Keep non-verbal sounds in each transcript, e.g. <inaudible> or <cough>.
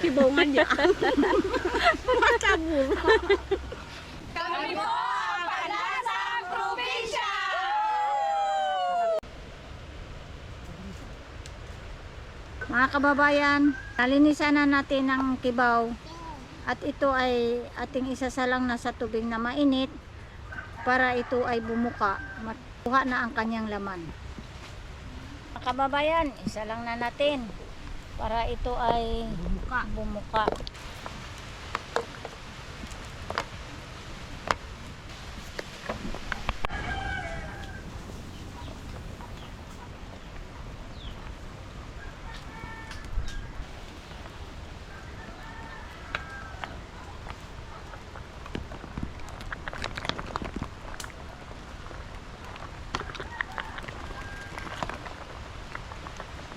Kibaw nga niya. Mataburo. Kami po ang Panasan Probinsya! Mga kababayan, nalinisan na natin ang kibaw at ito ay ating isasalang na sa tubig na mainit para ito ay bumuka, matuha na ang kanyang laman. Mga kababayan, isa lang na natin para ito ay bumuka. bumuka.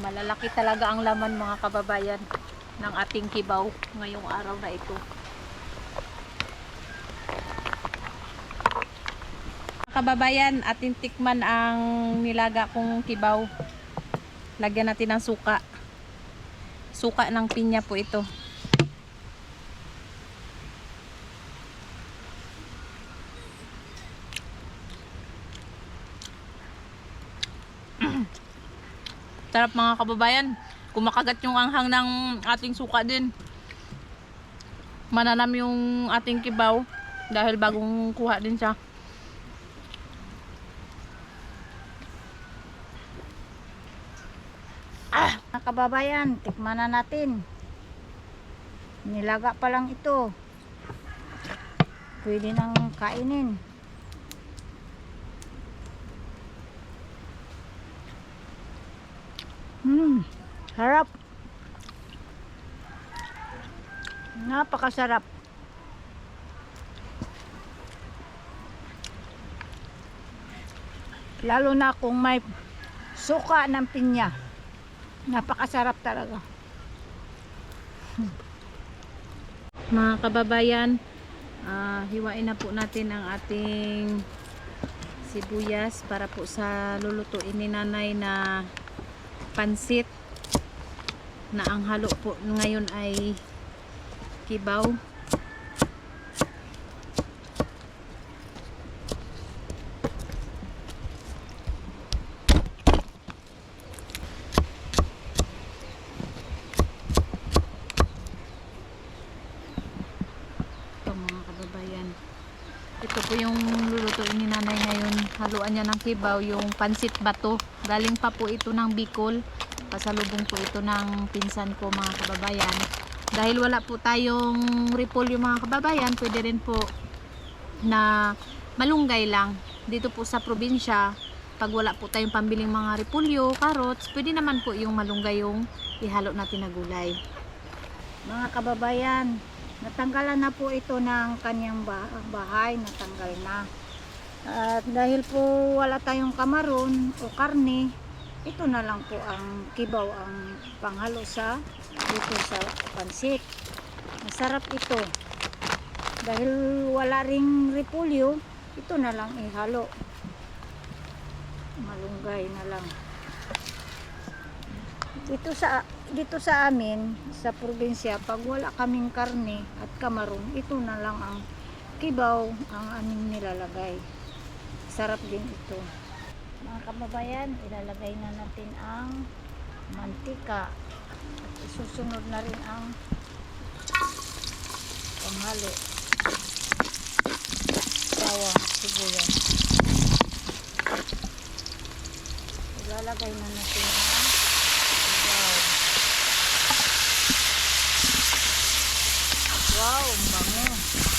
Malalaki talaga ang laman mga kababayan ng ating kibaw ngayong araw na ito. Kababayan, ating tikman ang nilaga kong kibaw. Lagyan natin ng suka. Suka ng pinya po ito. Sarap mga kababayan. Kumakagat yung anghang ng ating suka din. Mananam yung ating kibaw dahil bagong kuha din siya. Mga kababayan, tikman na natin. Nilaga pa lang ito. Pwede nang kainin. Harap. Napakasarap. Lalo na kung may suka ng pinya. Napakasarap talaga. <laughs> Mga kababayan, ah, hiwain na po natin ang ating sibuyas para po sa lulutuin ni nanay na pansit na ang halo po ngayon ay kibaw. Ito po yung lulutuin ni nanay ngayon. Haluan niya ng kibaw, yung pansit bato. Galing pa po ito ng Bicol. Pasalubong po ito ng pinsan ko mga kababayan. Dahil wala po tayong repolyo mga kababayan, pwede rin po na malunggay lang. Dito po sa probinsya, pag wala po tayong pambiling mga repolyo, carrots, pwede naman po yung malunggay yung ihalo natin na gulay. Mga kababayan, natanggalan na po ito ng kanyang ba- bahay, natanggal na. At dahil po wala tayong kamaron o karne, ito na lang po ang kibaw ang panghalo sa dito sa pansit. Masarap ito. Dahil wala ring repolyo, ito na lang ihalo. Malunggay na lang. Dito sa dito sa amin sa probinsya pag wala kaming karne at kamaron ito na lang ang kibaw ang aming nilalagay sarap din ito mga kababayan ilalagay na natin ang mantika. At isusunod na rin ang panghalo bawang sibuyas. Ilalagay na natin ang Wow, bango.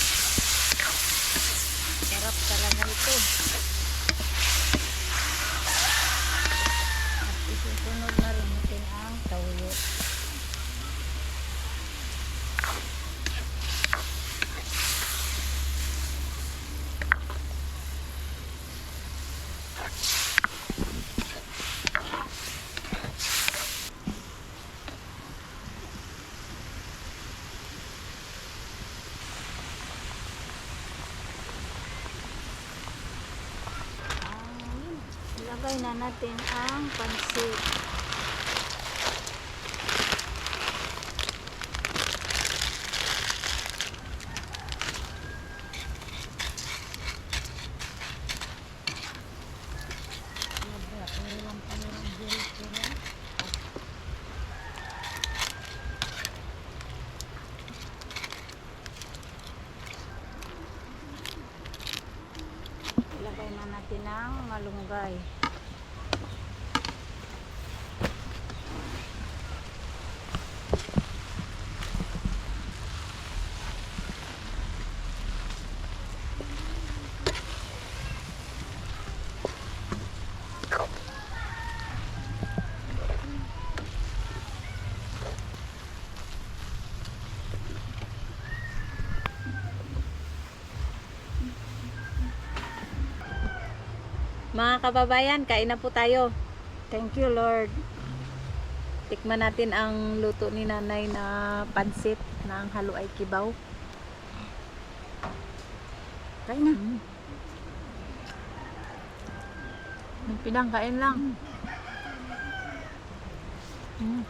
na natin ang pansit. Lagay na natin ng malunggay. Mga kababayan, kain na po tayo. Thank you, Lord. Tikman natin ang luto ni nanay na pansit na ang halo ay kibaw. Kain na. Yung pinang kain lang. Mm.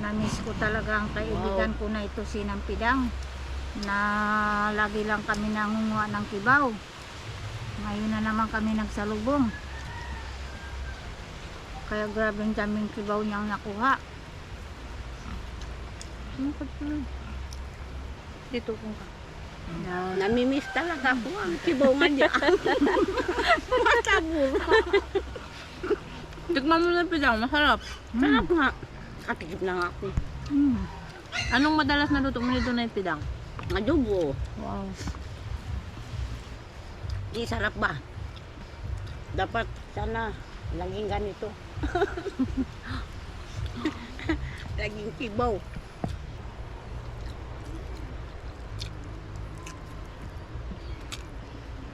Namiss ko talaga ang kaibigan ko na ito si Nampidang na lagi lang kami nangunguha ng kibaw. Ngayon na naman kami nagsalubong. Kaya grabe ang daming kibaw niyang nakuha. Mm, Dito kung ka. Na, Namimiss talaga ako ang kibongan niya. <laughs> Mataburo. Tikman mo na pinang, masarap. Sarap nga. Katikip lang ako. mm, Anong madalas na luto mo nito na pinang? Adobo. Wow. Di sarap ba? Dapat sana laging ganito. <laughs> laging kibaw.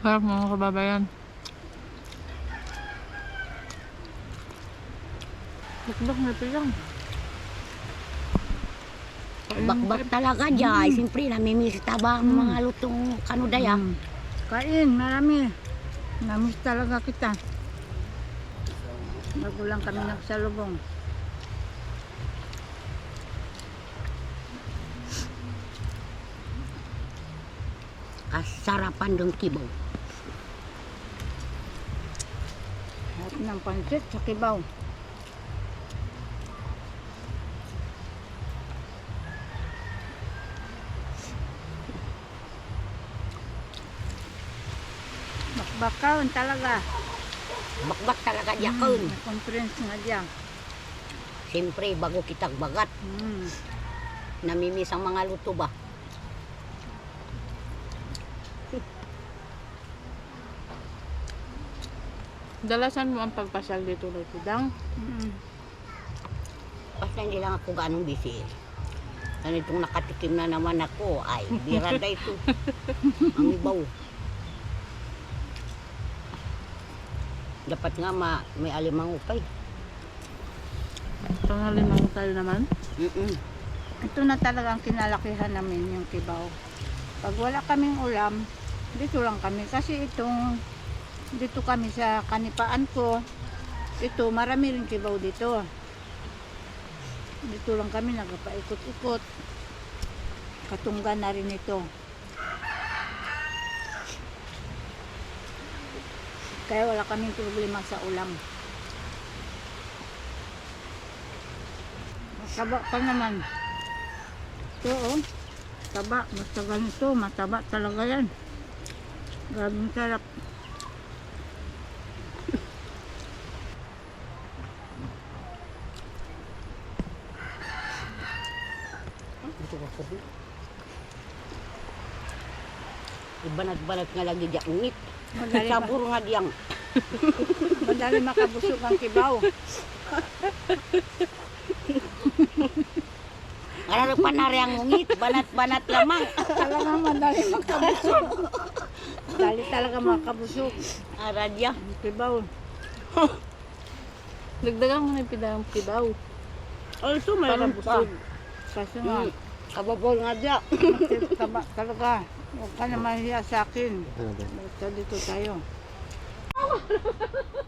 Sarap mga kababayan. Bakbak na pinang. Bakbak talaga dyan. Siyempre, namimiss taba ang mga lutong kanudaya. mm. Kain, marami. Namiss talaga kita. Bago lang kami nagsalubong. Kasarapan ng kibaw. At ng pansit sa kibaw. Bakbakaon talaga. Bakbak talaga dyan. Mm, conference nga diyan. Siyempre, bago kitag bagat, Mm. namimiss ang mga luto ba? Dalasan mo ang pagpasyal dito na pinang. Mm. Basta hindi lang ako ganong busy. Ganitong nakatikim na naman ako, ay, birada <laughs> ito. ang ibaw. Dapat nga ma, may alimang upay. Pangalimang tayo naman. Mm-mm. Ito na talaga ang kinalakihan namin yung kibaw. Pag wala kaming ulam, dito lang kami. Kasi itong, dito kami sa kanipaan ko, ito, marami rin kibaw dito. Dito lang kami nagpaikot-ikot. Katunggan na rin ito. Kaya wala kaming problema sa ulam. Mataba pa naman. Ito oh. Taba. Basta ganito. Mataba talaga yan. Grabe ang sarap. Ibanat-banat nga lagi diyan ngit. Madali, ma- Saburo nga diyang. <laughs> madali makabusog ang kibaw. Ano pa na rin ang ngit, banat-banat lamang. Talaga madali makabusog. Dali talaga makabusog. Aradya. Ang kibaw. Dagdagan mo na yung pinang kibaw. Also, Para mayroon pa. busog. Kasi nga, Mm. Kababol nga diyan. taba talaga. Huwag ka na mahiya sa akin. Basta dito tayo. <laughs>